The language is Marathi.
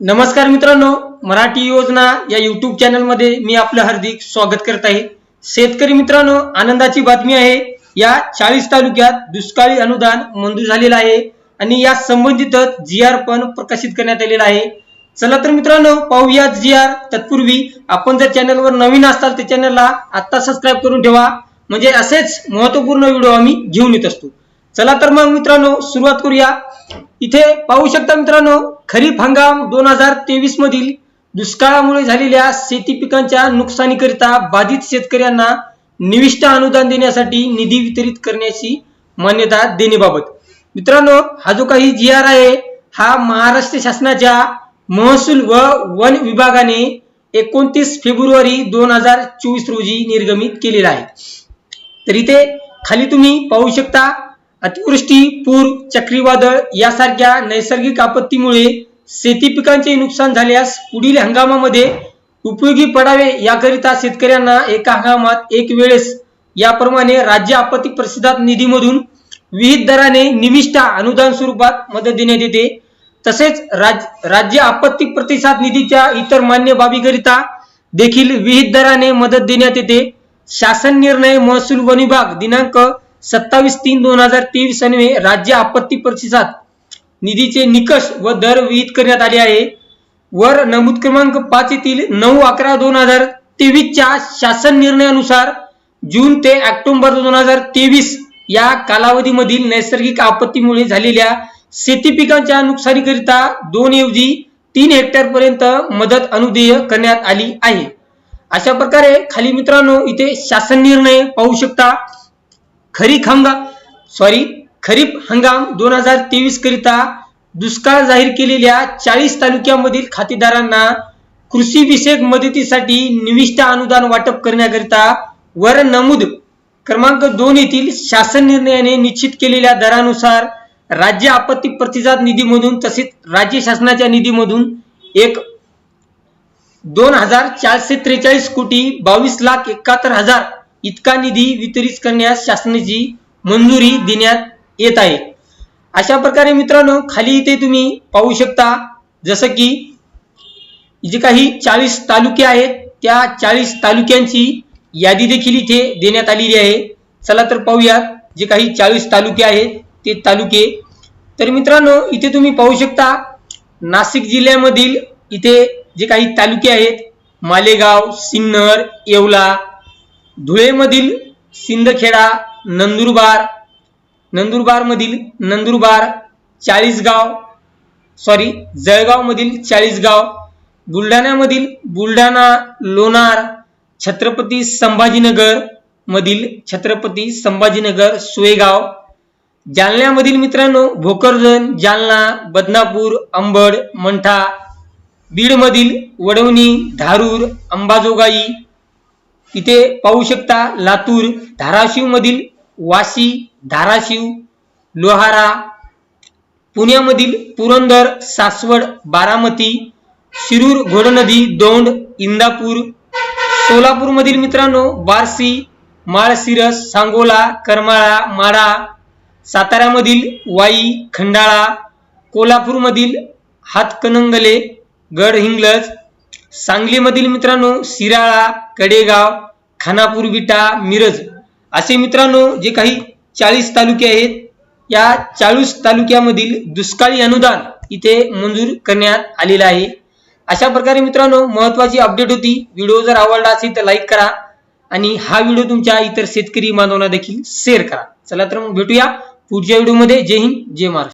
नमस्कार मित्रांनो मराठी योजना या युट्यूब चॅनलमध्ये मी आपलं हार्दिक स्वागत करत आहे. शेतकरी मित्रांनो आनंदाची बातमी आहे या चाळीस तालुक्यात दुष्काळी अनुदान मंजूर झालेलं आहे आणि या संबंधितच जी आर पण प्रकाशित करण्यात आलेला आहे. चला तर मित्रांनो पाहूया जी आर तत्पूर्वी आपण जर चॅनलवर नवीन असाल तर चॅनलला आत्ता सबस्क्राईब करून ठेवा. म्हणजे असेच महत्त्वपूर्ण व्हिडिओ आम्ही घेऊन येत असतो. चला तर मग मित्रांनो सुरुवात करूया. इथे पाहू शकता मित्रांनो खरीप हंगाम दोन हजार तेवीस मधील दुष्काळामुळे झालेल्या शेती पिकांच्या नुकसानीकरिता बाधित शेतकऱ्यांना निविष्ट अनुदान देण्यासाठी निधी वितरित करण्याची मान्यता देण्याबाबत मित्रांनो हा जो काही जी आर आहे हा महाराष्ट्र शासनाच्या महसूल व वन विभागाने एकोणतीस फेब्रुवारी दोन हजार चोवीस रोजी निर्गमित केलेला आहे. तर इथे खाली तुम्ही पाहू शकता अतिवृष्टी पूर चक्रीवादळ यासारख्या नैसर्गिक आपत्तीमुळे शेती पिकांचे नुकसान झाल्यास पुढील हंगामामध्ये उपयोगी पडावे याकरिता शेतकऱ्यांना एका हंगामात एक वेळेस याप्रमाणे राज्य आपत्ती प्रतिसाद निधीमधून विहित दराने निविष्ठा अनुदान स्वरूपात मदत देण्यात येते. तसेच राज, राज्य आपत्ती प्रतिसाद निधीच्या इतर मान्य बाबीकरिता देखील विहित दराने मदत देण्यात येते. शासन निर्णय महसूल वन विभाग दिनांक सत्तावीस तीन दोन हजार तेवीस अन्वये राज्य आपत्ती प्रतिसाद निधीचे निकष व दर विहित करण्यात आले आहे. वर नमूद क्रमांक पाच येथील नऊ अकरा दोन हजार तेवीसच्या शासन निर्णयानुसार जून ते ऑक्टोबर दोन हजार तेवीस या कालावधीमधील नैसर्गिक आपत्तीमुळे झालेल्या शेती पिकांच्या नुकसानीकरिता दोन ऐवजी तीन हेक्टर पर्यंत मदत अनुदेय करण्यात आली आहे. अशा प्रकारे खाली मित्रांनो इथे शासन निर्णय पाहू शकता. खरीप हंगाम सॉरी खरीप हंगाम दोन हजार तेवीस करिता दुष्काळ जाहीर केलेल्या चाळीस तालुक्यामधील खातेदारांना कृषी विषयक मदतीसाठी निविष्ट अनुदान वाटप करण्याकरिता वर नमूद क्रमांक दोन येथील शासन निर्णयाने निश्चित केलेल्या दरानुसार राज्य आपत्ती प्रतिसाद निधीमधून तसेच राज्य शासनाच्या निधीमधून एक दोन हजार चारशे त्रेचाळीस कोटी बावीस लाख एकाहत्तर हजार इतका निधी वितरित करण्यास शासनाची मंजुरी देण्यात येत आहे. अशा प्रकारे मित्रांनो खाली इथे तुम्ही पाहू शकता जसं की जे काही चाळीस तालुके आहेत त्या चाळीस तालुक्यांची यादी देखील इथे देण्यात आलेली आहे. चला तर पाहूयात जे काही चाळीस तालुके आहेत ते तालुके. तर मित्रांनो इथे तुम्ही पाहू शकता नाशिक जिल्ह्यामधील इथे जे काही तालुके आहेत मालेगाव सिन्नर येवला धुळेमधील सिंदखेडा नंदुरबार नंदुरबारमधील नंदुरबार चाळीसगाव सॉरी जळगावमधील चाळीसगाव बुलढाण्यामधील बुलढाणा लोणार छत्रपती संभाजीनगर मधील छत्रपती संभाजीनगर सुवेगाव जालन्यामधील मित्रांनो भोकरदन जालना बदनापूर अंबड मंठा बीडमधील वडवणी धारूर अंबाजोगाई इथे पाहू शकता लातूर धाराशिव मधील वाशी धाराशिव लोहारा पुण्यामधील पुरंदर सासवड बारामती शिरूर घोडनदी दौंड इंदापूर सोलापूरमधील मित्रांनो बार्शी माळशिरस सांगोला करमाळा माडा साताऱ्यामधील वाई खंडाळा कोल्हापूरमधील हातकणंगले गडहिंग्लज सांगलीमधील मित्रांनो शिराळा कडेगाव खानापूर विटा मिरज असे मित्रांनो जे काही चाळीस तालुके आहेत या चाळीस तालुक्यामधील दुष्काळी अनुदान इथे मंजूर करण्यात आलेलं आहे. अशा प्रकारे मित्रांनो महत्वाची अपडेट होती. व्हिडिओ जर आवडला असेल तर लाईक करा आणि हा व्हिडिओ तुमच्या इतर शेतकरी बांधवांना देखील शेअर करा. चला तर मग भेटूया पुढच्या व्हिडिओमध्ये जय हिंद जय महाराष्ट्र.